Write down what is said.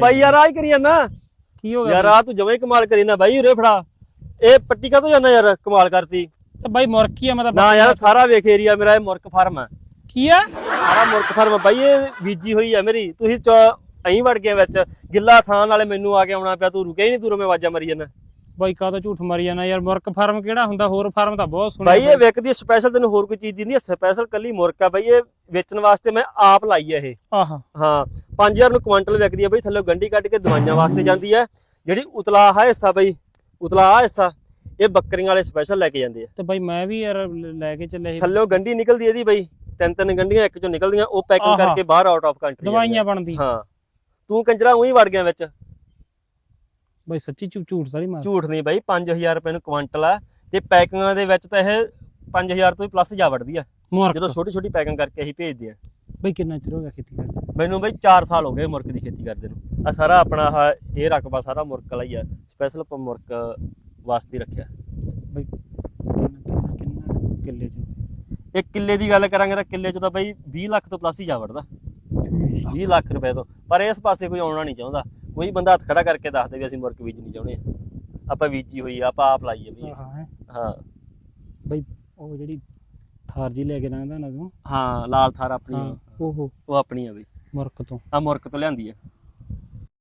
ਬਾਈ ਯਾਰ ਆਹ ਕਰੀ ਜਾਂਦਾ। ਕੀ ਹੋ ਗਿਆ ਯਾਰ ਆ ਤੂੰ ਜਮਾਂ ਕਮਾਲ ਕਰੀ ਨਾ ਬਾਈ ਉਰੇ ਫੜਾ। ਇਹ ਪੱਟੀ ਕਾ ਤੋਂ ਜਾਂਦਾ ਯਾਰ ਕਮਾਲ ਕਰਤੀ। ਤੇ ਬਾਈ ਮੁਰਕੀ ਆ ਮੈਂ ਤਾਂ ਨਾ ਯਾਰ ਸਾਰਾ ਵੇਖ ਏਰੀਆ ਮੇਰਾ ਇਹ ਮੁਰਕ ਫਾਰਮ ਹੈ ਕੀ ਆ? ਸਾਰਾ ਮੁਰਕ ਫਾਰਮ ਆ। ਬਾਈ ਇਹ ਬੀਜੀ ਹੋਈ ਆ ਮੇਰੀ। ਤੁਸੀਂ ਚ- ਐਂ ਵੜ ਗਏ ਵਿੱਚ। ਗਿੱਲਾ ਥਾਂ ਨਾਲੇ ਮੈਨੂੰ ਆ ਕੇ ਆਉਣਾ ਪਿਆ ਤੂੰ ਰੁਕਿਆ ਹੀ ਨਹੀਂ ਦੂਰੋਂ ਮੈਂ ਆਵਾਜ਼ਾਂ ਮਾਰੀ ਜਾਂਦਾ। ਬਾਈ ਕਾ ਤਾਂ ਝੂਠ ਮਾਰੀ ਜਾਣਾ ਯਾਰ ਮੁਰਕ ਫਾਰਮ ਕਿਹੜਾ ਹੁੰਦਾ? ਹੋਰ ਫਾਰਮ ਤਾਂ ਬਹੁਤ ਸੁਣਿਆ ਬਾਈ ਇਹ ਵਿਕਦੀ ਸਪੈਸ਼ਲ ਤੈਨੂੰ ਹੋਰ ਕੋਈ ਚੀਜ਼ ਦੀ ਨਹੀਂ ਸਪੈਸ਼ਲ ਕੱਲੀ ਮੁਰਕ ਆ ਬਾਈ ਇਹ ਵੇਚਣ ਵਾਸਤੇ ਮੈਂ ਆਪ ਲਾਈ ਆ ਇਹ। ਆਹਾ। ਹਾਂ 5000 ਨੂੰ ਕੁਆਂਟਲ ਵਿਕਦੀ ਆ ਬਈ ਥੱਲੇ ਗੰਢੀ ਕੱਢ ਕੇ ਦਵਾਈਆਂ ਵਾਸਤੇ ਜਾਂਦੀ ਆ। ਜਿਹੜੀ ਉਤਲਾ ਆ ਹਿੱਸਾ ਬਈ ਉਤਲਾ ਆ ਹਿੱਸਾ ਇਹ ਬੱਕਰੀਆਂ ਵਾਲੇ ਸਪੈਸ਼ਲ ਲੈ ਕੇ ਜਾਂਦੇ ਆ। ਤੇ ਬਾਈ ਮੈਂ ਵੀ ਯਾਰ ਲ- ਕੇ ਚੱਲੇ ਥੱਲੇ ਗੰਢੀ ਨਿਕਲਦੀ ਇਹਦੀ ਬਈ ਤਿੰਨ ਤਿੰਨ ਗੰਢੀਆਂ ਇੱਕ ਚੋਂ ਨਿਕਲਦੀਆਂ ਉਹ ਪੈਕਿੰਗ। ਕਰਕੇ ਬਾਹਰ ਆਊਟ ਆਫ ਕੰਟਰੀ ਦਵਾਈਆਂ ਬਣਦੀ ਹਾਂ। ਤੂੰ ਕੰਜਰਾ ਉਹੀ ਵੜ ਗਿਆ ਵਿੱਚ। ਬਾਈ ਸੱਚੀ ਝੂਠ ਤਾਂ ਨਹੀਂ ਮਾਰ ਝੂਠ ਨਹੀਂ ਬਾਈ 5000 ਰੁਪਏ ਨੂੰ ਕੁਆਂਟਲ ਆ। ਤੇ ਪੈਕਿੰਗਾਂ ਦੇ ਵਿੱਚ ਤਾਂ ਇਹ 5000 ਤੋਂ ਵੀ ਪਲੱਸ ਜਾ ਵੜਦੀ ਆ। ਜਦੋਂ ਛੋਟੀ ਛੋਟੀ ਪੈਕਿੰਗ ਕਰਕੇ ਅਸੀਂ ਭੇਜਦੇ ਆ। ਬਾਈ ਕਿੰਨਾ ਚਿਰ ਹੋ ਗਿਆ ਖੇਤੀ ਕਰਦੇ ਮੈਨੂੰ ਬਈ 4 ਸਾਲ ਹੋ ਗਏ ਮੁਰਕ ਦੀ ਖੇਤੀ ਕਰਦੇ ਨੂੰ। ਆ ਸਾਰਾ ਆਪਣਾ ਇਹ ਰਕਬਾ ਸਾਰਾ ਮੁਰਕ ਵਾਲਾ ਹੀ ਆ। ਸਪੈਸ਼ਲ ਆਪਾਂ ਮੁਰਕ ਵਾਸਤੇ ਰੱਖਿਆ। ਬਾਈ ਕਿੰਨਾ ਕਿੰਨਾ ਕਿੰਨਾ ਕਿੱਲੇ ਚ? ਇੱਕ ਕਿੱਲੇ ਦੀ ਗੱਲ ਕਰਾਂਗੇ ਤਾਂ ਕਿੱਲੇ 'ਚ ਤਾਂ ਬਈ 20 ਲੱਖ ਤੋਂ ਪਲੱਸ ਹੀ ਜਾ ਵੜਦਾ 20 ਲੱਖ ਰੁਪਏ ਤੋਂ। ਪਰ ਇਸ ਪਾਸੇ ਕੋਈ ਆਉਣਾ ਨਹੀਂ ਚਾਹੁੰਦਾ। ਕੋਈ ਬੰਦਾ ਹੱਥ ਖੜਾ ਕਰਕੇ ਦੱਸਦੇ ਵੀ ਅਸੀਂ ਮੁਰਕ ਬੀਜਣੀ ਚਾਹੁੰਦੇ ਆ ਆਪਾਂ ਬੀਜੀ ਹੋਈ ਆ ਆਪਾਂ ਆਪ ਲਾਈ ਆ ਆਹਾ ਹੈ ਹਾਂ ਬਾਈ ਉਹ ਜਿਹੜੀ ਥਾਰ ਜੀ ਲੈ ਕੇ ਲੰਘਦਾ ਨਾ ਤੂੰ। ਹਾਂ ਲਾਲ ਥਾਰ ਆਪਣੀ। ਹਾਂ ਆ। ਓਹੋ ਉਹ ਆਪਣੀ ਆ ਬਈ। ਮੁਰਕ ਤੋਂ। ਆ ਮੁਰਕ ਤੋਂ ਲਿਆਂਦੀ ਆ।